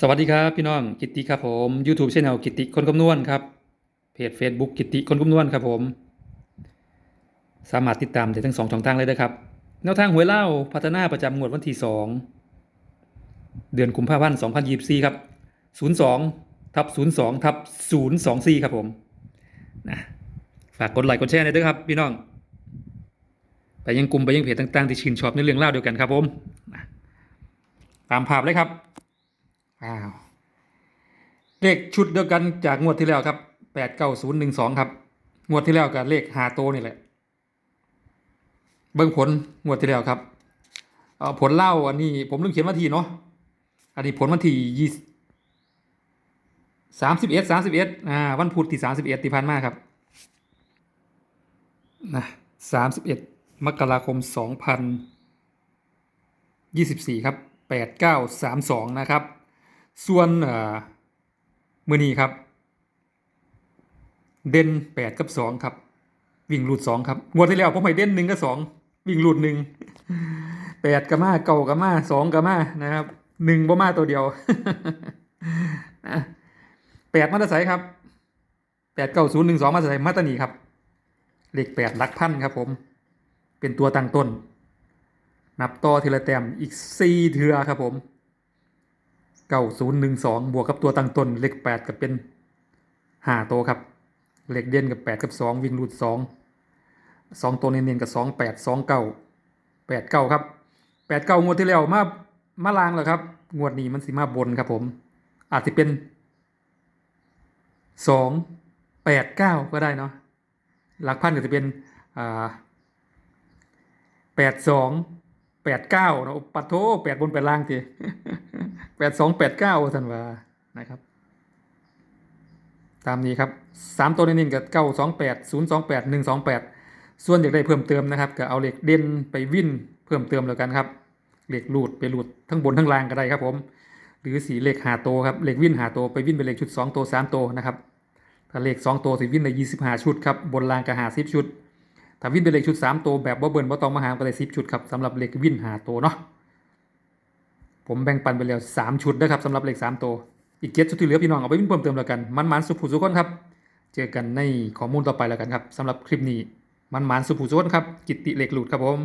สวัสดีครับพี่น้องกิตติครับผม YouTube Channel กิตติคนคำนวณครับเพจ Facebook กิตติคนคำนวณครับผม สามารถติดตามได้ทั้งสองช่องทางเลยนะครับแนวทางหวยเล่าพัฒนาประจำงวดวันที่2เดือนกุมภาพันธ์2024ครับ02ทับ02ทับ024ครับผมนะฝากกดไลค์กดแชร์หน่อยด้วยครับพี่น้องไปยังกลุ่มไปยังเพจต่างๆที่ชื่นชอบในเรื่องเล่าเดียวกันครับผมตามภาพเลยครับ อ้าวเลขชุดเดียวกันจากงวดที่แล้วครับแปดเก้าศูนย์หนึ่งสองครับ งวดที่แล้วกับเลขหาโตนี่แหละ เบิ่งผลงวดที่แล้วครับเอผลเล่าอันนี้ ผมลืมเขียนวันที่เนาะ อันนี้ผลวันที่ยี่สามสิบเอ็ดสามสิบเอ็ดอ่าวันพุธที่สามสิบเอ็ดที่ผ่านมาครับนะสามสิบเอ็ดมกราคมสองพันยี่สิบสี่ครับแปดเก้าสามสองนะครับ ส่วนมือนี้ครับ เด่นแปดกับสองครับ วิ่งรูดสองครับงวดที่แล้วผมให้เด่นหนึ่งกับสองวิ่งรูดหนึ่งแปดกับมาเก่ากับมาสองกับมานะครับหนึ่งบ่มาตัวเดียวแปดมาตรใสครับแปดเก้าศูนย์หนึ่งสองมาตรใสมาตรนีครับเลขแปดลักพันครับ ผม เป็นตัวตั้งต้น นับต่อทีละแต้มอีกสี่เทือครับผม เก้าศูนย์หนึ่งสองบวกกับตัวตั้งต้นเลขแปดกับเป็นห้าตัวครับเลขเด่นกับแปดกับสองวิ่งรูดสองสองตัวเน้นๆกับสองแปดสองเก้าแปดเก้าครับแปดเก้างวดที่แล้วมามาลางแล้วครับ งวดนี้มันสิมาบนครับผม อาจจะเป็นสองแปดเก้าก็ได้เนาะหลักพันก็จะเป็นอ่าแปดสองแปดเก้าเนาะปัดโทแปดบนแปดล่างที ดสองแปดเก้าท่านว่านะครับ ตามนี้ครับสามตัวนิ่งๆกับเก้าสองแปดศูนย์สองแปดหนึ่งสองแปดส่วนอยากได้เพิ่มเติมนะครับก็เอาเหล็กเด่นไปวิ่นเพิ่มเติมแล้วกันครับเหล็กรูดไปรูดทั้งบนทั้งล่างก็ได้ครับผม หรือสีเหล็กหาโตวครับเหล็กวิ่นหาโตวไปวิ่นเป็นเหล็กชุดสองตัวสามตัวนะครับถ้าเหล็กสองตัวสิวิ่นในยี่สิบห้าชุดครับบนล่างก็หาสิบชุดถ้าวิ่นเป็นเหล็กชุดสามตัวแบบบ่เบิร์นบ่ตองมาหาก็ได้สิบชุดครับสำหรับเหล็กวิ่นหาโตวเนาะ ผมแบ่งปันไปแล้วสามชุดนะครับสำหรับเลขสามตัวอีกเจ็ดชุดที่เหลือพี่น้องเอาไปวิ่งเพิ่มเติมแล้วกันมันมันสุภูสุขนครับ เจอกันในข้อมูลต่อไปแล้วกันครับสำหรับคลิปนี้มันมันสุภูสุขนครับกิตติเหล็กหลุดครับผม